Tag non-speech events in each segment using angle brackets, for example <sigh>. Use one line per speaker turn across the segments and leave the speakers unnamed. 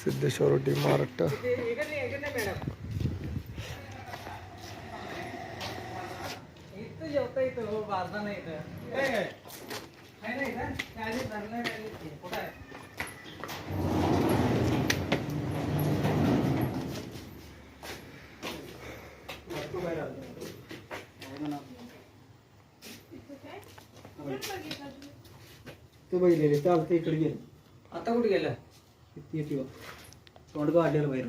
Siddheshwar D mart
हो?
तू बघितलेले चालतं इकडे गेलं
आता कुठे गेलं
किती येते बघ. तोंड काढलेलं बाहेर.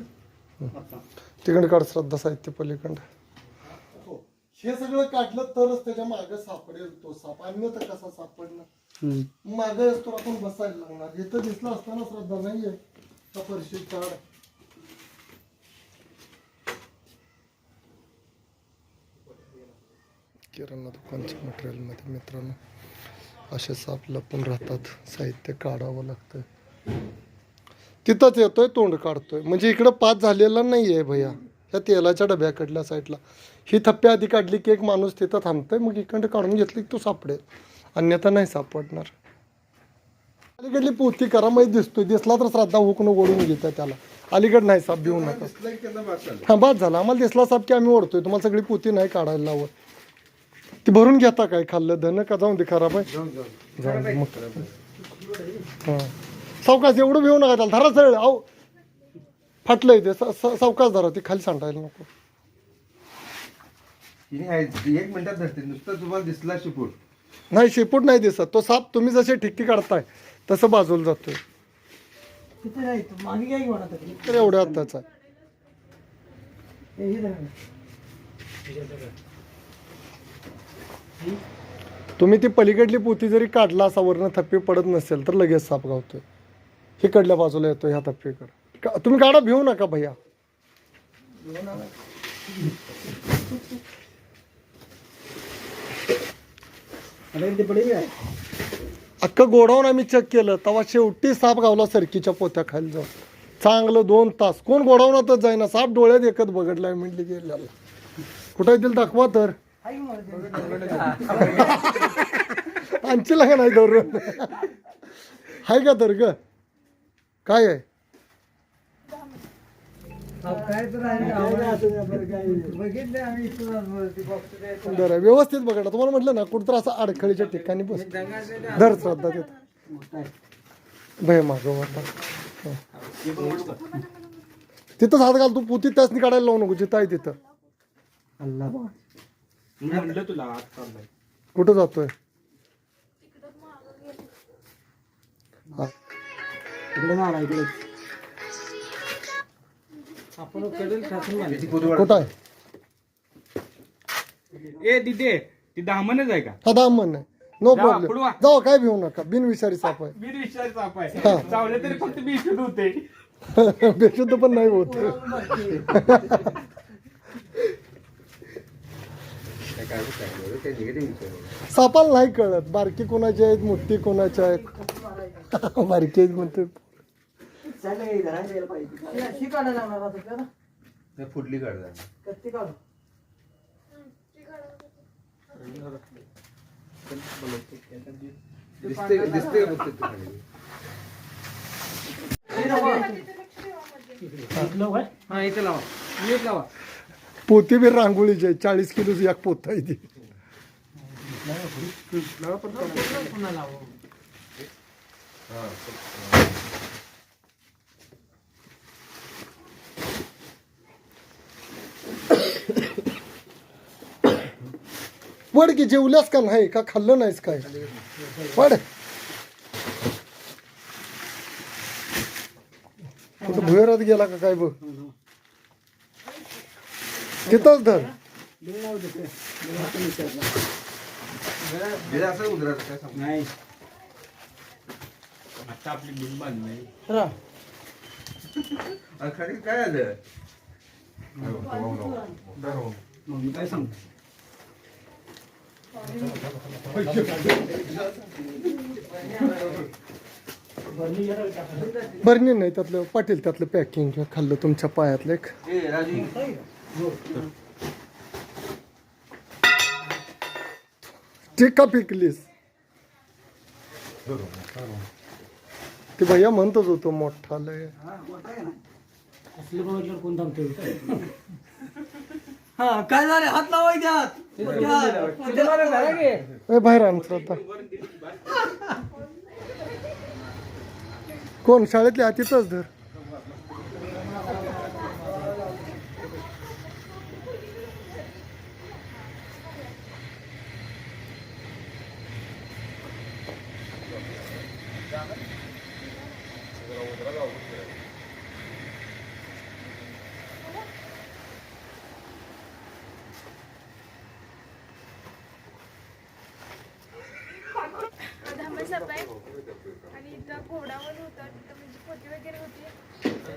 आता.
तिकडे काढ श्रद्धा साहित्य पलीकडं.
हो. हे सगळं काढलं तरच त्याच्यामागे सापडेल तो साप. अन्यथा कसा सापडणार? मागे असतो आपण बसायला लागणार. हे तर दिसलं असताना श्रद्धा नाहीये. त्या परिस्थिती काढ.
किराणा दुकानच्या मटेरियलमध्ये मित्रांनो असे साप लपून राहतात. साहित्य काढावं लागतं. तिथंच येतोय तोंड काढतोय. म्हणजे इकडं पाच झालेला नाही आहे भैया. ह्या तेलाच्या डब्याकडल्या साईडला. ही थप्पी आधी काढली की एक माणूस तिथं थांबतोय मग इकडं काढून घेतली की तो सापडेल. अन्यथा नाही सापडणार. अलीकडली पोती करा माहीत दिसतोय. दिसला तर श्रद्धा हुकून ओढून घेत त्याला. अलीकड नाही साप घेऊ नका. हा बाद झाला. आम्हाला दिसला साप की आम्ही ओढतोय. तुम्हाला सगळी पोती नाही काढायला लावत. ती भरून घेता काय? खाल्लं धन का जाऊन दे खराब आहे? जाऊन मग. हा. सावकाश एवढं भिवू नका त्याला. धरा सळ आव फाटलंय ते. सावकाश धरा. ते खाली सांडायला नको.
तिने आहे- एक मिनिटात धरते. नुसतं तुम्हाला दिसला शिपूट.
नाही शेपूट नाही दिसत. तो साप तुम्ही जसे ठिक्की काढताय तसं बाजूला जातोय.
तिथे नाही तू मागे काय घेऊन आता हे
तर एवढ्या आत्ताचा
हे धर ना.
तुम्ही ती पलीकडली पोती जरी काढला असा वरनं थप्पी पडत नसेल तर लगेच साप गावतोय. इकडल्या बाजूला येतो ह्या थप्पीकडे का- तुम्ही काढा भिवू नका भैया. अख्खं गोडाऊन आम्ही चेक केलं तेव्हा शेवटी साप गावला सरकीच्या पोत्या खाली जाऊन. चांगलं दोन तास. कोण गोडाऊनातच जाईना साप डोळ्यात एकच बघडलाय म्हणली गेल्याला कुठं येतील दाखवा तर. आणची लागा नाही धरून हाय का तर ग? काय आहे? बरं व्यवस्थित बघा तुम्हाला म्हटलं ना कुठं असं अडखळीच्या ठिकाणी बस धर श्रद्धा देत. भय हं. तिथंच हात घाल तू पुती त्याच काढायला लावू नको जिथं आहे तिथं. कुठं जातोय? हा.
इकडे मारा इकडे.
आपण
कुठं आहे?
ए तिथे ती दामनच आहे का?
हा नो
जावा,
प्रॉब्लेम. जावा काय भिवू नका. बिनविषारी साप आहे.
मी विचार साप. आहे. चावले तरी फक्त मी होते. <laughs>
बेशुद्ध पण नाही होत. सापाला नाही कळत. बारकी कोणाची आहेत मोठी कोणाची आहेत. <laughs> बारकी आहेत म्हणते
चालेल धरायला यायला पाहिजे. काढायला लागणार आता आपल्याला
नाही फुडली
काढू?
दिसते दिसते का फक्त ते?
हा इथे लावा. नीट लावा.
पोती बी रांगोळीची चाळीस किलोची एक पोत आहे ती.
पुन्हा लावा.
पड <coughs> की जेवल्यास का नाही? का खाल्लं नाहीस काय? पड कुठं भुयारात गेला का काय बघ? तिथंच धर.
असं काय?
नाही.
आता आपली बिल बांधली
खाली काय आलं.
मग मी काय सांगतो?
बरणी नाही त्यातलं पाटील त्यातलं पॅकिंग खाल्लं तुमच्या पायातलं एक.
ए राजू.
ते का पिकलीस ते भैया म्हणतच होतो मोठा लय.
असलं बघितलं कोण थांबतो
हा काय झाले? हात लावायचे हात
ए बाहेर आण श्रद्धा. कोण? शाळेतले हात तिथंच धर
धामण आहे आणि इथं घोडावर होतं तिथं म्हणजे पोती वगैरे होती.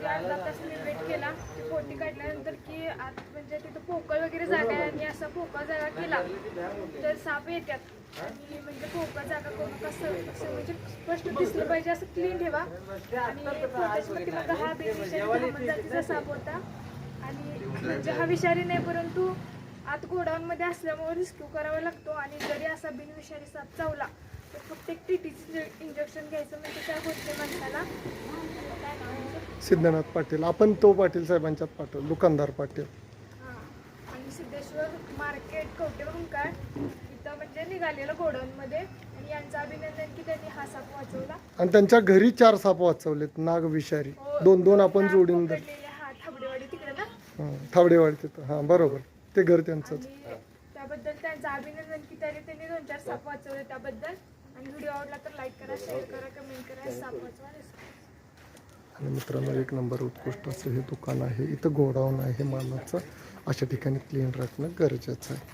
अर्धा तास मी वेट केला. ती पोटी काढल्यानंतर की आत म्हणजे तिथं पोकळ वगैरे जागा आहे आणि असा पोकळ जागा केला. तर साप येतात आणि म्हणजे पोकळ जागा करून कसं असं म्हणजे स्पष्ट दिसलं पाहिजे असं क्लीन ठेवा. आणि मग हा बेविषारी साप होता. आणि म्हणजे हा विषारी नाही परंतु आत गोडाऊनमध्ये असल्यामुळे रिस्क्यू करावा लागतो. आणि जरी असा बिनविषारी साप चावला फक्त एक टीटीचं इंजेक्शन घ्यायचं म्हणजे त्या गोष्टी माणसाला. काय नाव आहे त्याचं?
सिद्धनाथ पाटील आपण तो पाटील साहेबांच्यात पाठवलं दुकानदार पाटील.
हां. आणि सिद्धेश्वर मार्केट कवटेवरून काय इथं म्हणजे निघालेलं गोडाऊनमध्ये आणि यांचं अभिनंदन की त्यांनी हा साप वाचवला.
आणि त्यांच्या घरी चार साप वाचवलेत नाग विषारी.
हो,
दोन दोन आपण
नाक
जोडीन धर
पकडलेले हा थाबडेवाडी तिकडे ना?
हां, थावडेवाडी तिथं हां बरोबर. ते घर त्यांचंच.
आणि त्याबद्दल त्यांचं अभिनंदन की त्यांनी दोन चार साप वाचवले त्याबद्दल. आणि व्हिडिओ आवडला तर लाईक करा शेअर करा कमेंट करा साप वाचवा rescue
आणि मित्रांनो एक नंबर उत्कृष्ट असं हे दुकान आहे. इथं गोडाऊन आहे मालाचं अशा ठिकाणी क्लीन राखणं गरजेचं आहे.